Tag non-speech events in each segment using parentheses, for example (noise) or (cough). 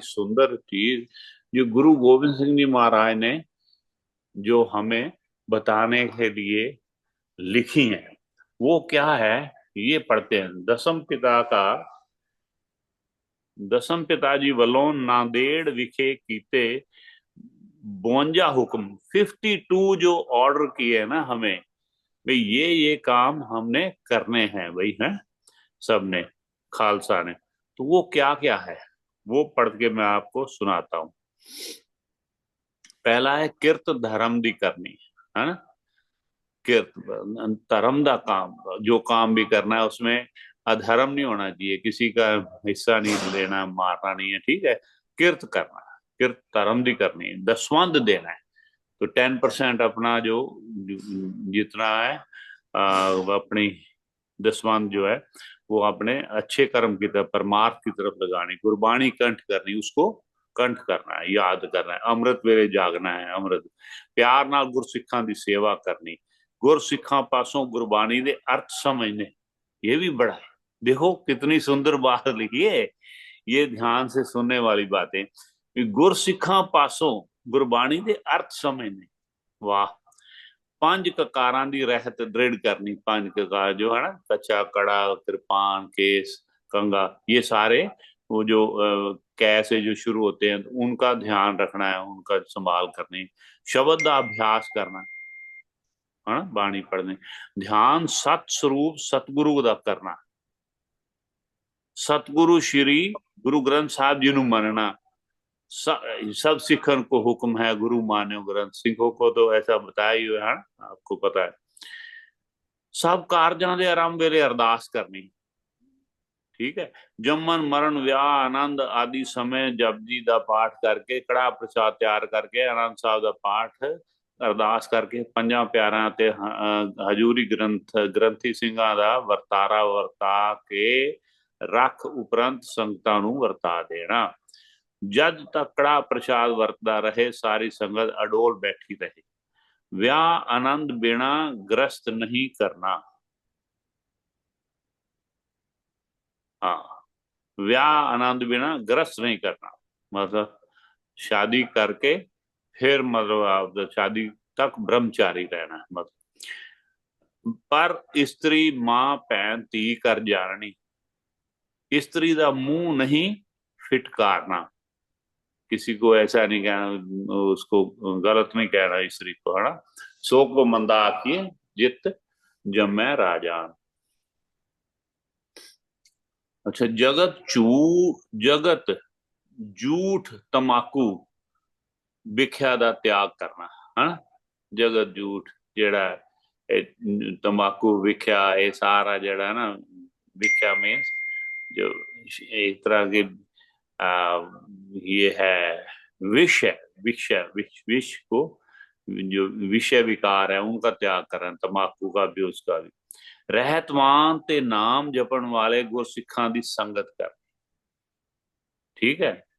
सुंदर चीज़ जो गुरु गोविंद सिंह जी महाराज ने जो हमें बताने के लिए लिखी है। वो क्या है, ये पढ़ते हैं। दसम पिता का, दसम पिताजी ਵੱਲੋਂ नांदेड़ विखे कीते 52 हुक्म। 52 जो ऑर्डर किए ना हमें, भाई ये ये काम हमने करने हैं, भाई, हैं? सबने, खालसा ने। तो वो क्या क्या है? वो पढ़ के मैं आपको सुनाता हूँ। पहला है, किरत धर्म दी करनी, है ना? किरत, धर्म का काम, जो काम भी करना है उसमें अधर्म नहीं होना चाहिए, किसी का हिस्सा नहीं लेना, मारना नहीं है, ठीक है? किरत करना, किरत धर्म दी करनी है देना है। तो टेन परसेंट अपना जो, जितना है अपनी दसवंद जो है वो अपने अच्छे कर्म की तरफ़, परमार्थ की तरफ़ लगानी, गुरबाणी कंठ करनी, उसको कंठ करना है, याद करना है, अमृत वेले जागना है, अमृत। प्यार गुरसिखा की सेवा करनी। गुरसिखा पासों गुरबाणी के अर्थ समझने, ये भी बड़ा है। देखो कितनी सुंदर बात लिखी है, ये ध्यान से सुनने वाली बातें। गुरसिखा पासों गुरबाणी के अर्थ समझने, वाह! ਪੰਜ ਕਕਾਰਾਂ ਦੀ ਰਹਿਤ ਦ੍ਰਿੜ करनी पांच ककार जो है ना कच्चा कड़ा कृपान केस कंगा ये सारे वो जो कैसे जो शुरू होते हैं उनका ध्यान रखना है उनका संभाल करनी शब्द का अभ्यास करना है ना बाणी पढ़ने ध्यान सत स्वरूप सतगुरु का करना सतगुरु श्री गुरु ग्रंथ साहब जी मनना सब सिखन को हुक्म है, गुरु मान्यो ग्रंथ सिखों को तो ऐसा बताया ही है, आपको पता है। सब कारजा के आरंभ वेले अरदास करनी। ठीक है? जमन मरण व्याह आनंद आदि समय जपजी का पाठ करके, कड़ा प्रसाद तैयार करके, आनंद साहब का पाठ अरदास करके, पंजा प्यारा ते हजूरी ग्रंथ, ग्रंथी सिंह का वर्तारा वर्ता के रख उपरंत संगता वर्ता देना। जद तक कड़ा प्रसाद वरतदा रहे, सारी संगत अडोल बैठी रहे। व्याह आनंद बिना ग्रस्त नहीं करना। हाँ व्याह आनंद बिना ग्रस्त नहीं करना। मतलब शादी करके फिर मतलब आप शादी तक ब्रह्मचारी रहना मतलब। पर स्त्री माँ भैन धी कर जाननी स्त्री का मुँह नहीं फिटकारना। किसी को ऐसा नहीं कहना, उसको गलत नहीं कहना स्त्री को, है ना? सो को मंदा आखिए, जित जमै राजान अच्छा जगत चू, जगत झूठ तमाकू का त्याग करना, है ना? जगत झूठ जेड़ा तंबाकू विख्या ये सारा जड़ा ना, विख्या मीन्स जो एक तरह की आ, ये है विषय विषय विष विष को जो विषय विकार है उनका त्याग करें तमाकू का भी उसका भी रहतवान ते नाम जपन वाले गुरसिखा की संगत कर ठीक है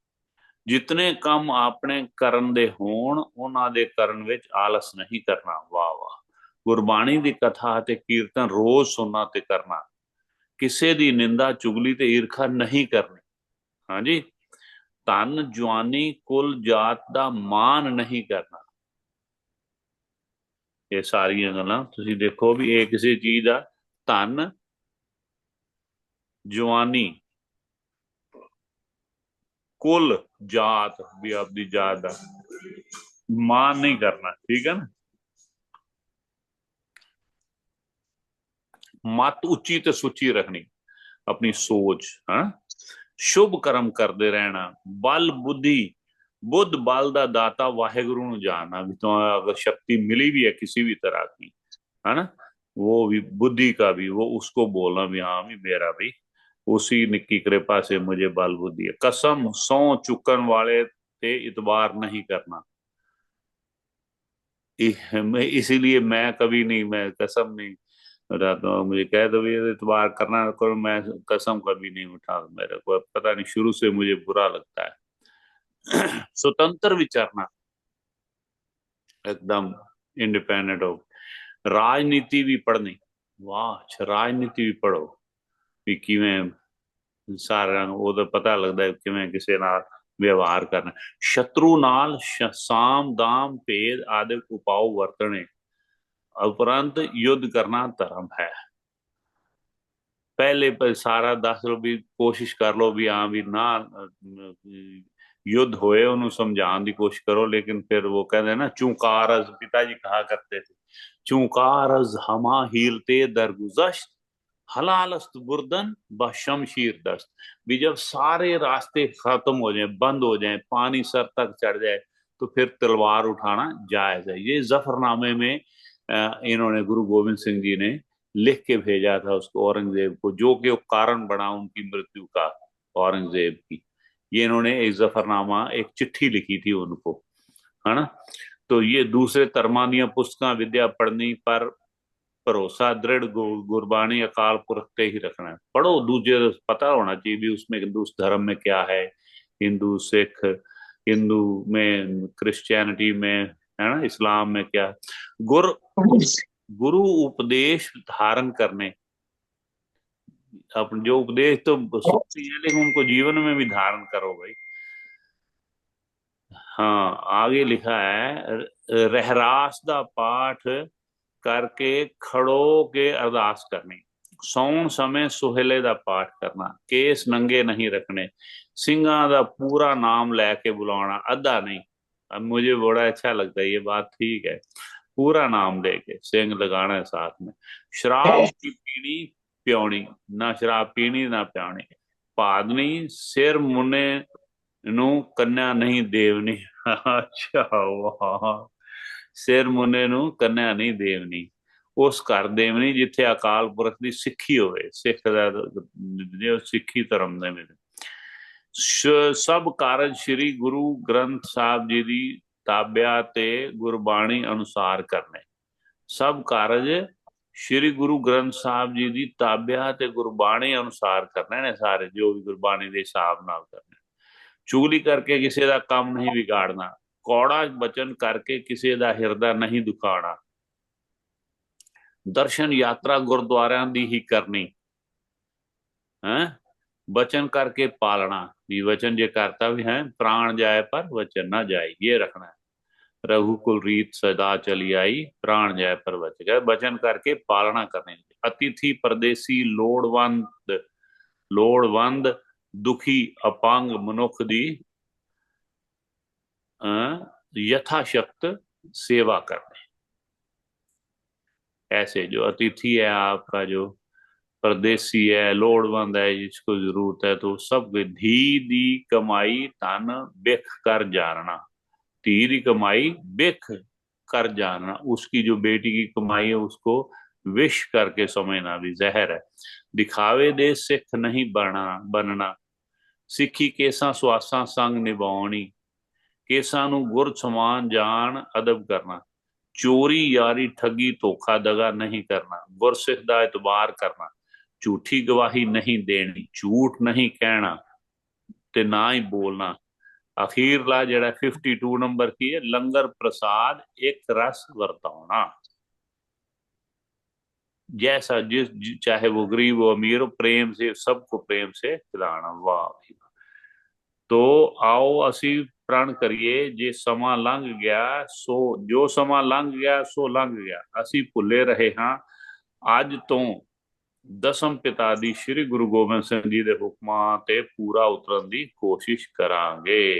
जितने कम अपने ਕਰਨ ਦੇ ਹੋਣ ਉਹਨਾਂ ਦੇ ਕਰਨ ਵਿੱਚ ਆਲਸ ਨਹੀਂ ਕਰਨਾ ਵਾਹ ਵਾਹ ਗੁਰਬਾਣੀ ਦੀ ਕਥਾ ਤੇ ਕੀਰਤਨ ਰੋਜ਼ ਸੁਣਨਾ ਤੇ ਕਰਨਾ ਕਿਸੇ ਦੀ ਨਿੰਦਾ ਚੁਗਲੀ ਤੇ ਈਰਖਾ ਨਹੀਂ ਕਰਨੀ ਹਾਂਜੀ। ਧਨ ਜਵਾਨੀ ਕੁਲ ਜਾਤ ਦਾ ਮਾਨ ਨਹੀਂ ਕਰਨਾ। ਇਹ ਸਾਰੀਆਂ ਗੱਲਾਂ ਤੁਸੀਂ ਦੇਖੋ ਵੀ ਇਹ ਕਿਸੇ ਚੀਜ਼ ਦਾ ਧਨ ਜਵਾਨੀ ਕੁਲ ਜਾਤ ਵੀ ਆਪਦੀ ਜਾਤ ਦਾ ਮਾਨ ਨਹੀਂ ਕਰਨਾ, ਠੀਕ ਹੈ ਨਾ? ਮਤ ਉੱਚੀ ਤੇ ਸੁੱਚੀ ਰੱਖਣੀ, ਆਪਣੀ ਸੋਚ, ਹਾਂ? ਸ਼ੁਭ ਕਰਮ ਕਰਦੇ ਰਹਿਣਾ ਬਲ ਬੁੱਧੀ बुद्ध बल ਦਾ ਦਾਤਾ ਵਾਹਿਗੁਰੂ ਨੂੰ ਜਾਣਨਾ ਵੀ तो अगर शक्ति मिली भी है किसी भी तरह की है ना वो भी बुद्धि का भी वो उसको बोलना भी हाँ भी मेरा भी उसी की कृपा से मुझे बल बुद्धि है कसम सौ चुकन वाले थे इतबार नहीं करना इसीलिए मैं कभी नहीं मैं कसम नहीं रहता हूँ मुझे कह दो ये इतबार करना करो मैं कसम कभी नहीं उठा मेरे को पता नहीं शुरू से मुझे बुरा लगता है (clears throat) स्वतंत्र विचारना एकदम इंडिपेंडेंट हो राजनीति भी पढ़नी वाह अच्छा राजनीति भी पढ़ो ਵੀ ਕਿਵੇਂ ਸਾਰਾ ਉਹਦਾ ਪਤਾ ਲੱਗਦਾ ਕਿਵੇਂ ਕਿਸੇ ਨਾਲ ਵਿਵਹਾਰ ਕਰਨਾ ਸ਼ਤਰੂ ਨਾਲ ਸਾਮ ਦਾਮ ਭੇਦ ਆਦਿ ਉਪਾਅ ਵਰਤਣੇ उपरांत युद्ध करना धर्म है। पहले पर सारा दस लो भी कोशिश कर लो भी हाँ भी ना, युद्ध होए उन्होंने समझाने की कोशिश करो, लेकिन फिर वो कहते ना चूंकार पिताजी कहा करते थे चूंकार हमा हीरते दरगुजश्त हलालस्त बुर्दन ब शमशीर दस्त। भी जब सारे रास्ते खत्म हो जाए, बंद हो जाए, पानी सर तक चढ़ जाए तो फिर तलवार उठाना जायज़ है। ये जफरनामे में इन्होंने गुरु गोविंद सिंह जी ने लिख के भेजा था उसको औरंगज़ेब को, जो कि कारण बना उनकी मृत्यु का औरंगज़ेब की। ये इन्होंने एक जफरनामा, एक चिट्ठी लिखी थी उनको, है ना? तो ये दूसरे धर्मा पुस्तक विद्या पढ़नी पर भरोसा, दृढ़ गुरबाणी अकाल पुरख ते ही रखना है। पढ़ो दूसरे पता होना चाहिए भी उसमें उस धर्म में क्या है, हिंदू, सिख, हिंदू में, क्रिश्चियनिटी में है ना, इस्लाम में क्या? गुरु गुरु उपदेश धारण करने। अपने जो उपदेश तो सुनती है, लेकिन उनको जीवन में भी धारण करो भाई। हाँ आगे लिखा है, रहरास दा पाठ करके खड़ो के अरदास करनी। सौन समय सुहेले दा पाठ करना, केस नंगे नहीं रखने। सिंगा दा पूरा नाम लेके बुलाना, अद्धा नहीं। अब मुझे बड़ा अच्छा लगता है ये बात ठीक है पूरा नाम लेके सिंग लगाना है साथ में शराब की पीनी ਪਿਉਣੀ ਨਾ ਸ਼ਰਾਬ ਪੀਣੀ ਨਾ ਪਿਆਣੀ ਭਾਦਨੀ ਸਿਰ ਮੁਨੇ ਨੂੰ ਕੰਨਿਆ ਨਹੀਂ ਦੇਵਨੀ ਅੱਛਾ ਵਾਹ ਸਿਰ ਮੁਨੇ ਨੂੰ ਕੰਨਿਆ ਨਹੀਂ ਦੇਵਨੀ ਉਸ ਘਰ ਦੇਵਨੀ ਜਿੱਥੇ ਅਕਾਲ ਪੁਰਖ ਦੀ ਸਿੱਖੀ ਹੋਵੇ ਸਿੱਖ ਦਾ ਜੋ ਸਿੱਖੀ ਧਰਮ ਦੇ ਵਿੱਚ ਸਭ ਕਾਰਜ ਸ੍ਰੀ ਗੁਰੂ ਗ੍ਰੰਥ ਸਾਹਿਬ ਜੀ ਦੀ ਤਾਬਿਆ ਤੇ ਗੁਰਬਾਣੀ ਅਨੁਸਾਰ ਕਰਨੇ। ਸਭ ਕਾਰਜ ਸ਼੍ਰੀ ਗੁਰੂ ਗ੍ਰੰਥ ਸਾਹਿਬ ਜੀ ਦੀ ਤਾਬਿਆ ਤੇ ਗੁਰਬਾਣੀ ਅਨੁਸਾਰ ਕਰਨਾ ਨੇ ਸਾਰੇ, ਜੋ ਵੀ ਗੁਰਬਾਣੀ ਦੇ ਹਿਸਾਬ ਨਾਲ ਕਰਨੇ। ਚੁਗਲੀ ਕਰਕੇ ਕਿਸੇ ਦਾ ਕੰਮ ਨਹੀਂ ਵਿਗਾੜਨਾ, ਕੌੜਾ ਬਚਨ ਕਰਕੇ ਕਿਸੇ ਦਾ ਹਿਰਦਾ ਨਹੀਂ ਦੁਖਾਣਾ ਦਰਸ਼ਨ ਯਾਤਰਾ ਗੁਰਦੁਆਰਿਆਂ ਦੀ ਹੀ ਕਰਨੀ। ਹੈ? वचन करके पालना। ये वचन ये कर्तव्य है, प्राण जाए पर वचन न जाए, ये रखना है। रघुकुल रीत सदा चली आई, प्राण जाए पर वचन। वचन करके पालना करने अतिथि परदेसी लोड़वंद लोड़वंद, दुखी, अपांग मनुख दी यथाशक्त सेवा करने। ऐसे जो अतिथि है आपका, जो परदेसी है लोड़वंद है जिसको ज़रूरत है तो सब धी दी कमाई तन बिख कर जानना धी की कमाई बिख कर जाना उसकी जो बेटी की कमाई है उसको विश करके समझना भी जहर है दिखावे दे सिख नहीं बनना बनना सिखी केसा सुआसा संग निभानी केसा गुर समान जान अदब करना चोरी यारी ठगी धोखा दगा नहीं करना गुर सिख का एतबार करना झूठी गवाही नहीं देनी झूठ नहीं कहना ते ना ही बोलना अखीरला जड़ा 52 नंबर की है लंगर प्रसाद एक रस वर्तावना जैसा जिस चाहे वो गरीब हो अमीर हो प्रेम से सबको प्रेम से खिलाना वाह तो आओ असी प्रण करिए जे समा लंघ गया सो जो समा लंघ गया सो लंघ गया असी भुले रहे हाँ अज तो ਦਸਮ ਪਿਤਾ ਦੀ ਸ੍ਰੀ ਗੁਰੂ ਗੋਬਿੰਦ ਸਿੰਘ ਜੀ ਦੇ ਹੁਕਮਾਂ ਤੇ ਪੂਰਾ ਉਤਰਨ ਦੀ ਕੋਸ਼ਿਸ਼ ਕਰਾਂਗੇ।